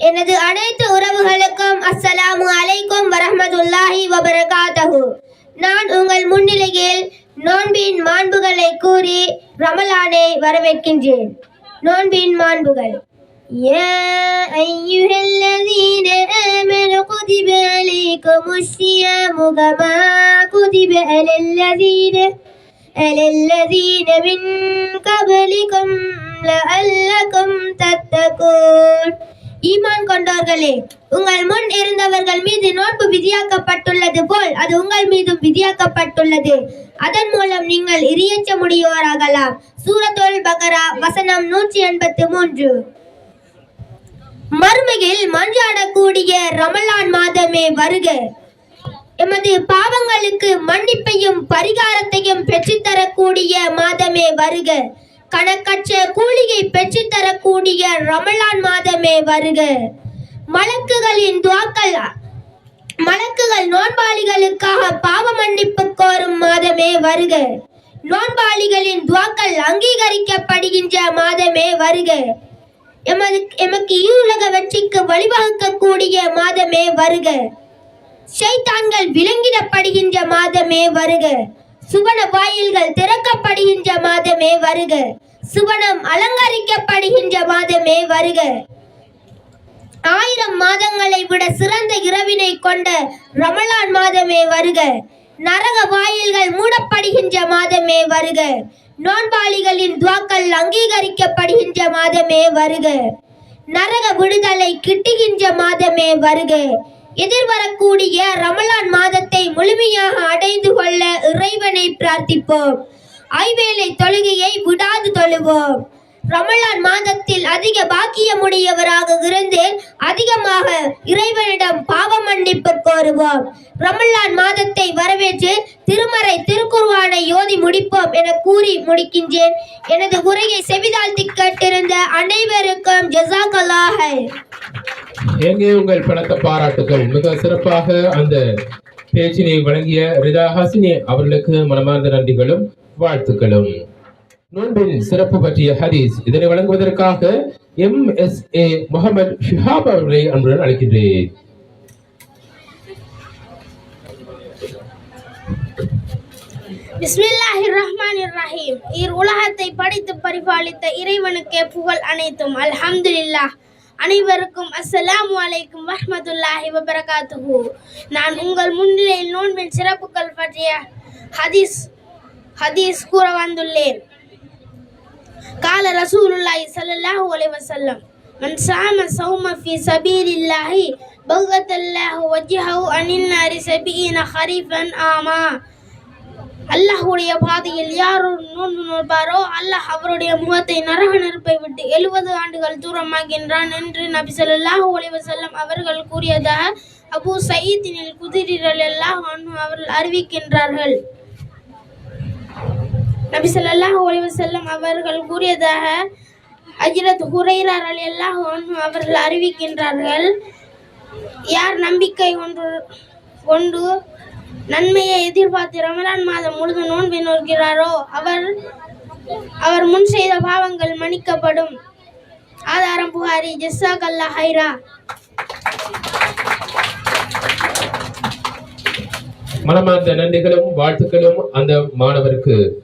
எனது அனைத்து உறவுகளுக்கும் அஸ்ஸலாமு அலைக்கும் வரஹ்மத்துல்லாஹி வபரகாதஹு நான் உங்கள் முன்னிலையில் நோன்பின் மாண்புகளை கூறி ரமலானை வரவேற்கின்றேன் நோன்பின் மாண்புகள் يا أيها الذين آمنوا كتب عليكم الصيام كما كتب على الذين على الذين من قبلكم لعلكم تتقون ஈமான் கொண்டவர்களே உங்கள் முன் இருந்தவர்கள் மீது நோன்பு விதியாக்கப்பட்டுள்ளது போல் அது உங்கள் மீதும் விதியாக்கப்பட்டுள்ளது. அதன் மூலம் நீங்கள் இரியச்சமுடையோராகலாம் சூரத்தோல் பகரா வசனம் நூற்றி எண்பத்து மூன்று. மறுமையில் மன்றாடக்கூடிய ரமலான் மாதமே வருக. எமது பாவங்களுக்கு மன்னிப்பையும் பரிகாரத்தையும் பெற்றுத்தரக்கூடிய மாதமே வருக. கணக்கற்ற கூலியை பெற்றுத்தரக்கூடிய ரமலான் மாதமே வருக. மலக்குகளின் துவாக்கள் மலக்குகள் நோன்பாளிகளுக்காக பாவ மன்னிப்பு கோரும் மாதமே வருக. நோன்பாளிகளின் துவாக்கள் அங்கீகரிக்கப்படுகின்ற மாதமே வருக. எமது எமக்கு ஈருலக வெற்றிக்கு வழிவகுக்கக்கூடிய மாதமே வருக. செய்தான்கள் விலங்கிடப்படுகின்ற மாதமே வருக. சுவன வாயில்கள் திறக்கப்படுகின்ற மாதமே வருக. சுவனம் அலங்கரிக்கப்படுகின்ற மாதமே வருக. ஆயிரம் மாதங்களை விட சிறந்த இரவினை கொண்ட ரமலான் மாதமே வருக. நரக வாயில்கள் மூடப்படுகின்ற மாதமே வருக. நோன்பாளிகளின் துவாக்கள் அங்கீகரிக்கப்படுகின்ற மாதமே வருக. நரக விடுதலை கிட்டுகின்ற மாதமே வருக. எதிர்வரக்கூடிய ரமலான் மாதத்தை முழுமையாக அடைந்து இறைவனை பிரார்த்திப்போம். ஐவேளை தொழுகையை விடாது தொழுவோம். ரமலான் மாதத்தில் அதிக பாக்கியமுடையவராக இருந்து அதிகமாக இறைவனிடம் பாவ மன்னிப்பு கோருவோம். ரமலான் மாதத்தை வரவேற்று திருமறை திருக்குருவானை யோதி முடிப்போம் என கூறி முடிக்கின்றேன். எனது உரையை செவிதாழ்த்தி கேட்டிருந்த அனைவருக்கும் ஜசாகலாக எங்கே உங்கள் பணத்தை பாராட்டுகள். மிக சிறப்பாக அந்த பேச்சினை வழங்கிய ரிதா ஹசினி அவர்களுக்கு மனமார்ந்த நன்றிகளும் வாழ்த்துக்களும். நோன்பின் சிறப்பு பற்றிய ஹதீஸ் இதனை வழங்குவதற்காக M S A Mohammed Shihab அவர்களை அன்புடன் அழைக்கின்றேன். பிஸ்மில்லாஹிர் ரஹ்மானிர் ரஹீம் இர் உலகத்தை படித்து பரிபாலித்த இறைவனுக்கே புகழ் அனைத்தும். அல்ஹம்துலில்லாஹ். அனைவருக்கும் அஸ்ஸலாம் அலைக்கும் வஹமதுல்லாஹி வபரகாத்துஹு. நான் உங்கள் முன்னிலையில் நோன்பின் சிறப்புகள் பற்றிய ஹதீஸ் ஹதீஸ் கூற வந்துள்ளேன். கால ரசூலுல்லாஹி ஸல்லல்லாஹு அலைஹி வஸல்லம் மன் சாம சௌம ஃபீ சபீலில்லாஹி பகத்தல்லாஹு வஜ்ஹஹு அனின் நாரி சபீன ஹரீஃபன் ஆமா. அல்லாஹுடைய பாதையில் யார் நோன்பு நோற்பாரோ அல்லாஹ் அவருடைய முகத்தை நரக நெருப்பை விட்டு எழுபது ஆண்டுகள் தூரமாகின்றான் என்று நபி சொல்லாஹு அலைஹி அவர்கள் கூறியதாக அபு சயீத்தினில் குதிரிகள் எல்லாம் அவர்கள் அறிவிக்கின்றார்கள். நபி ஸல்லல்லாஹு அலைஹி அவர்கள் கூறியதாக அஜிரத் ஹுரைரா ரலியல்லாஹு அவர்கள் அறிவிக்கின்றார்கள். யார் நம்பிக்கை ஒன்று கொண்டு நன்மையை எதிர்பார்த்து ரமலான் மாதம் முழுது நோன்பு நோக்கிறாரோ? அவர் அவர் முன் செய்த பாவங்கள் மன்னிக்கப்படும். ஆதாரம் புகாரி ஜெஸ்ஸா கல்லா ஹைரா. மனமார்ந்த நன்றிகளும் வாழ்த்துக்களும் அந்த மாணவருக்கு.